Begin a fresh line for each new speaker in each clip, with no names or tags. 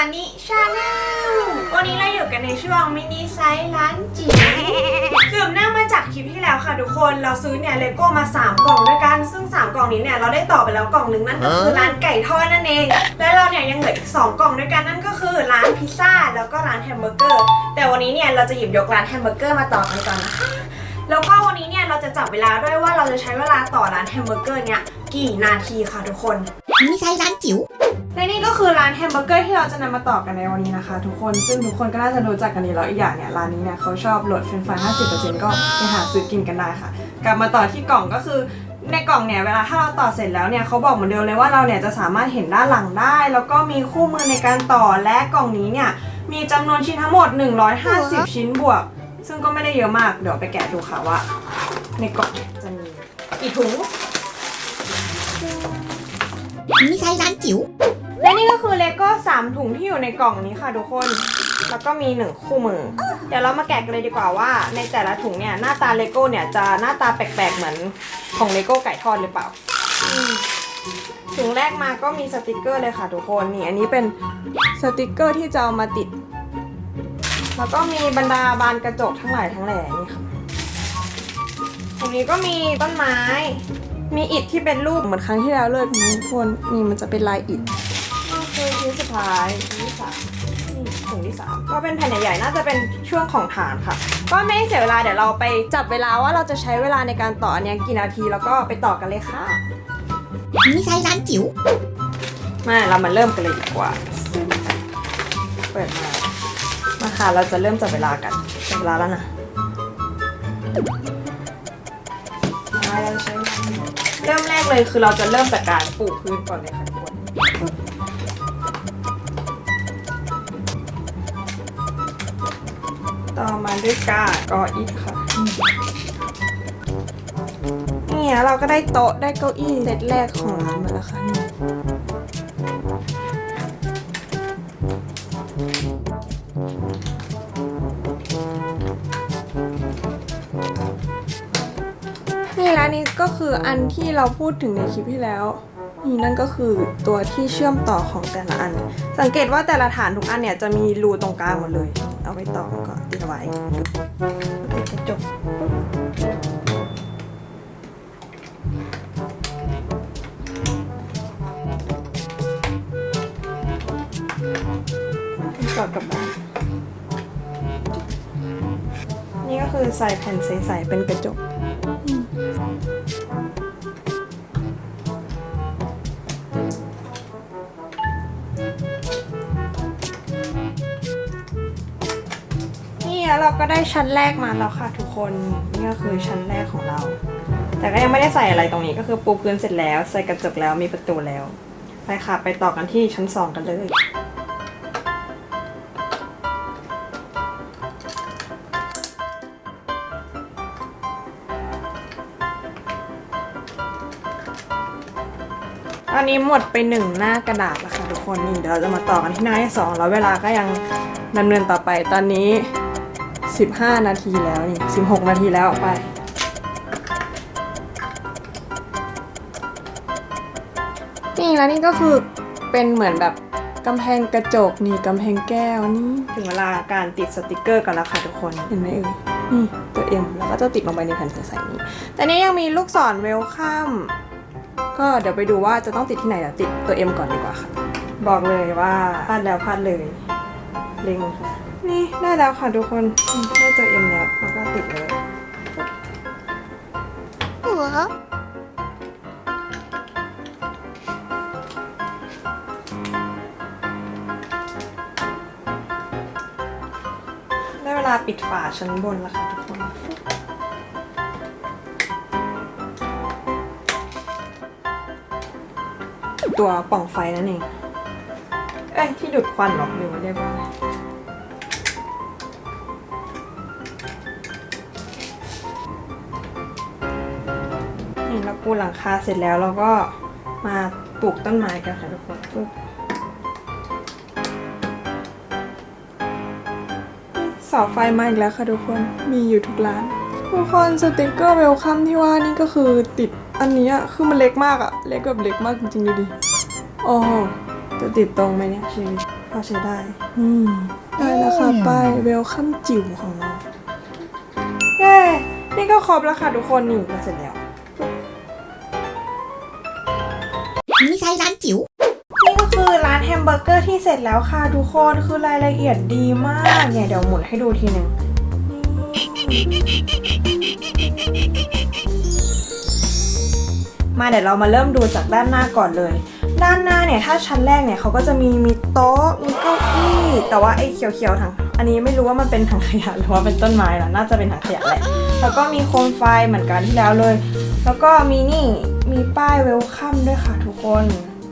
วันนี้ชาแนลวันนี้เราอยู่กันในช่วงมินิไซส์ร้านจิ๋วสืบเนื่องมาจากคลิปที่แล้วค่ะทุกคนเราซื้อเนี่ยเลโก้มา 3 กล่องด้วยกัน ซึ่ง 3 กล่องนี้เนี่ยเราได้ต่อไปแล้วกล่องหนึ่งนั่นก็คือร้านไก่ทอดนั่นเอง และเราเนี่ยยังเหลืออีก 2 กล่องด้วยกันนั่นก็คือร้านพิซซ่าแล้วก็ร้านแฮมเบอร์เกอร์แต่วันนี้เนี่ยเราจะหยิบยกร้านแฮมเบอร์เกอร์มาต่อกันก่อนนะคะแล้วก็วันนี้เนี่ยเราจะจับเวลาด้วยว่าเราจะใช้เวลาต่อร้านแฮมเบอร์เกอร์เนี่ยกี่นาทีค่ะทุกคน
มินิไซส์ร้านจิ๋ว
และนี่ก็คือร้านแฮมเบอร์เกอร์ที่เราจะนำมาต่อกันในวันนี้นะคะ ทุกคนซึ่งทุกคนก็น่าจะรู้จักกันดีแล้วอีกอย่างเนี่ยร้านนี้เนี่ยเขาชอบลดเฟรนฟราย50%ก็ไปหาซื้อกินกันได้ค่ะ กลับมาต่อที่กล่องก็คือ ในกล่องเนี่ยเวลาถ้าเราต่อเสร็จแล้วเนี่ยเขาบอกเหมือนเดิมเลยว่าเราเนี่ยจะสามารถเห็นด้านหลังได้ แล้วก็มีคู่มือในการต่อและกล่องนี้เนี่ยมีจำนวนชิ้นทั้งหมด 150 ชิ้นบวก ซึ่งก็ไม่ได้เยอะมากเดี๋ยวไปแกะดูค่ะว่า ในกล่องเนี่ยจะมีกี่ถุง
มินิไซส์ร้านจิ๋ว
และนี่ก็คือเลโก้3ถุงที่อยู่ในกล่องนี้ค่ะทุกคน แล้วก็มี1คู่มือ เดี๋ยวเรามาแกะกันเลยดีกว่าว่า ในแต่ละถุงเนี่ยหน้าตาเลโก้เนี่ยจะหน้าตาแปลกๆเหมือนของเลโก้ไก่ทอดหรือเปล่าถุงแรกมาก็มีสติกเกอร์เลยค่ะทุกคนนี่อันนี้เป็นสติกเกอร์ที่จะเอามาติด แล้วก็มีบรรดาบานกระจกทั้งหลายทั้งแหล่นี่ค่ะตรงนี้ก็มีต้นไม้ มีอิฐที่เป็นรูปเหมือนครั้งที่แล้วเลยทุกคนนี่มันจะเป็นลายอิฐ คือชิ้นสุดท้ายชิ้นที่สามนี่ถุงที่สามก็เป็นแผ่นใหญ่ๆน่าจะเป็นช่วงของฐานค่ะ ก็ไม่ให้เสียเวลาเดี๋ยวเราไปจับเวลาว่าเราจะใช้เวลาในการต่ออันเนี้ยกี่นาทีแล้วก็ไปต่อกันเลยค่ะ
มินิไซส์ร้านจิ๋ว
มาเรามาเริ่มกันเลยดีกว่าเปิดมามาค่ะเราจะเริ่มจับเวลากันจับเวลาแล้วนะมาเราจะใช้เวลาเริ่มแรกเลยคือเราจะเริ่มจากการปลูกพื้นก่อนเลยค่ะ มาด้วยกากออิฐค่ะเนี่ยเราก็ได้โต๊ะได้เก้าอี้เซตแรกของร้านมาแล้วค่ะนี่นี่แล้วนี่ก็คืออันที่เราพูดถึงในคลิปที่แล้วนี่นั่นก็คือตัวที่เชื่อมต่อของแต่ละอัน สังเกตว่าแต่ละฐานทุกอันเนี่ยจะมีรูตรงกลางหมดเลย เอาไว้ต่อก็ติดไว้ติดกระจกก่อกลับบ้านนี่ก็คือใส่แผ่นใสๆเป็นกระจก นี้เราก็ได้ชั้นแรกมาแล้วค่ะทุกคน นี่ก็คือชั้นแรกของเรา แต่ก็ยังไม่ได้ใส่อะไรตรงนี้ก็คือปูพื้นเสร็จแล้ว ใส่กระจกแล้วมีประตูแล้ว ไปค่ะ ไปต่อกันที่ชั้นสองกันเลยตอนนี้หมดไปหนึ่งหน้ากระดาษแล้วค่ะทุกคนนี่เดี๋ยวเราจะมาต่อกันที่หน้าที่สองแล้วเวลาก็ยังดำเนินต่อไปตอนนี้ 15 นาทีแล้วนี่ 16 นาทีแล้วไป นี่แล้วนี่ก็คือเป็นเหมือนแบบกำแพงกระจกนี่กำแพงแก้วนี่ถึงเวลาการติดสติกเกอร์กันแล้วค่ะทุกคนเห็นไหมเอ่ยนี่ตัว M แล้วก็จะติดลงไปในแผ่นใสๆนี้ แต่นี้ยังมีลูกศรเวลคัมก็เดี๋ยวไปดูว่าจะต้องติดที่ไหนเดี๋ยวติดตัว M ก่อนดีกว่าค่ะ บอกเลยว่าพลาดแล้วพลาดเลยเล็งค่ะนี่ ได้แล้วค่ะทุกคนอืมได้ตัว M แล้วแล้วก็ติดเลย
หัว
ได้เวลาปิดฝาชั้นบนแล้วค่ะทุกคนตัวปล่องไฟนั่นเอง เอ้ยที่ดูดควันเหรอหรือว่าเรียกว่าอะไร นี่เราปูหลังคาเสร็จแล้วเราก็มาปลูกต้นไม้กันค่ะทุกคนปลูกเสาไฟมาอีกแล้วค่ะทุกคน มีอยู่ทุกร้าน ทุกคนสติกเกอร์เวลคัมที่ว่านี่ก็คือติดอันนี้อะคือมันเล็กมากอะเล็กแบบเล็กมากจริงๆดูดิ โอ้จะติดตรงไหมเนี่ยชีวิตพอใช้ได้นี่ได้แล้วค่ะป้ายเวลคัมจิ๋วของเรา เย้ นี่ก็ครบแล้วค่ะทุกคนนี่ก็เสร็จแล้ว
ยร้านจิ๋ว
นี่ก็คือร้านแฮมเบอร์เกอร์ที่เสร็จแล้วค่ะทุกคนคือรายละเอียดดีมากเนี่ยเดี๋ยวหมุนให้ดูทีหนึ่งมาเดี๋ยวเรามาเริ่มดูจากด้านหน้าก่อนเลย ด้านหน้าเนี่ยถ้าชั้นแรกเนี่ยเขาก็จะมีมีโต๊ะมีเก้าอี้แต่ว่าไอ้เขียวๆถังอันนี้ไม่รู้ว่ามันเป็นถังขยะหรือว่าเป็นต้นไม้นะน่าจะเป็นถังขยะแหละแล้วก็มีโคมไฟเหมือนกันที่แล้วเลย แล้วก็มีนี่มีป้ายเวลคัมด้วยค่ะทุกคน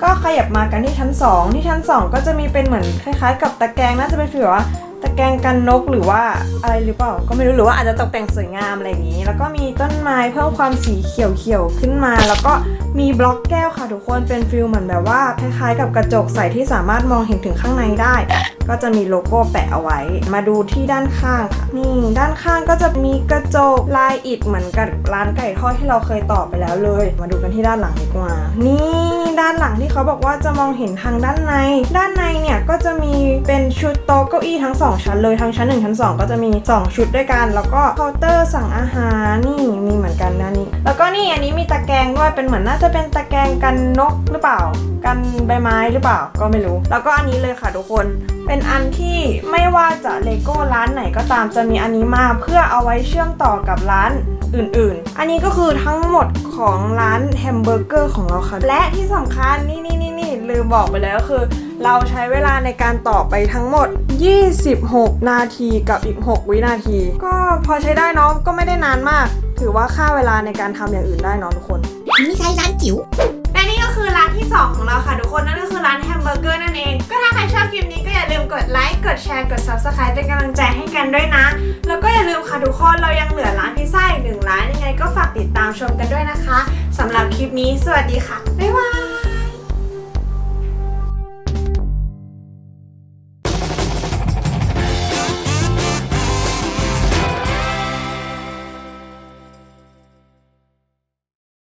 ก็ขยับมากันที่ชั้น 2 ที่ชั้น 2 ก็จะมีเป็นเหมือนคล้ายๆ กับตะแกรงน่าจะเป็นฟีลว่าตะแกรงกันนกหรือว่าอะไรหรือเปล่า ก็ไม่รู้หรือว่าอาจจะตกแต่งสวยงามอะไรอย่างนี้ แล้วก็มีต้นไม้เพิ่มความสีเขียวๆขึ้นมา แล้วก็มีบล็อกแก้วค่ะทุกคนเป็นฟิลเหมือนแบบว่าคล้ายๆ กับกระจกใสที่สามารถมองเห็นถึงข้างในได้ ก็จะมีโลโก้แปะเอาไว้ มาดูที่ด้านข้างค่ะ นี่ด้านข้างก็จะมีกระจกลายอิฐเหมือนกับร้านไก่ทอดที่เราเคยต่อไปแล้วเลย มาดูกันที่ด้านหลังดีกว่า นี่ด้านหลังที่เขาบอกว่าจะมองเห็นทางด้านใน ด้านในเนี่ยก็จะมีเป็นชุดโต๊ะเก้าอี้ทั้งสองชั้นเลยทั้งชั้นหนึ่งชั้นสองก็จะมีสองชุดด้วยกัน แล้วก็เคาน์เตอร์สั่งอาหารนี่มีเหมือนกันนะนี่แล้วก็นี่อันนี้มีตะแกรงด้วยเป็นเหมือนน่าจะเป็นตะแกรงกันนกหรือเปล่ากันใบไม้หรือเปล่าก็ไม่รู้ แล้วก็อันนี้เลยค่ะทุกคน เป็นอันที่ไม่ว่าจะเลโก้ร้านไหนก็ตามจะมีอันนี้มาเพื่อเอาไว้เชื่อมต่อกับร้านอื่นๆ อันนี้ก็คือทั้งหมดของร้านแฮมเบอร์เกอร์ของเราค่ะ และที่สำคัญนี่นี่นี่นี่ลืมบอกไปเลยก็คือ เราใช้เวลาในการต่อไปทั้งหมด 26 นาทีกับอีก 6 วินาที ก็พอใช้ได้เนาะก็ไม่ได้นานมาก ถือว่าค่าเวลาในการทำอย่างอื่นได้เนาะทุกคน
นิไซส์ร้านจิ๋ว
ที่2ของเราค่ะทุกคนนั่นก็คือร้านแฮมเบอร์เกอร์นั่นเอง ก็ถ้าใครชอบคลิปนี้ก็อย่าลืมกดไลค์กดแชร์กด subscribe เป็นกำลังใจให้กันด้วยนะ แล้วก็อย่าลืมค่ะทุกคนเรายังเหลือร้านพิซซ่าอีกหนึ่งร้านยังไงก็ฝากติดตามชมกันด้วยนะคะสำหรับคลิปนี้สวัสดีค่ะบ๊ายบาย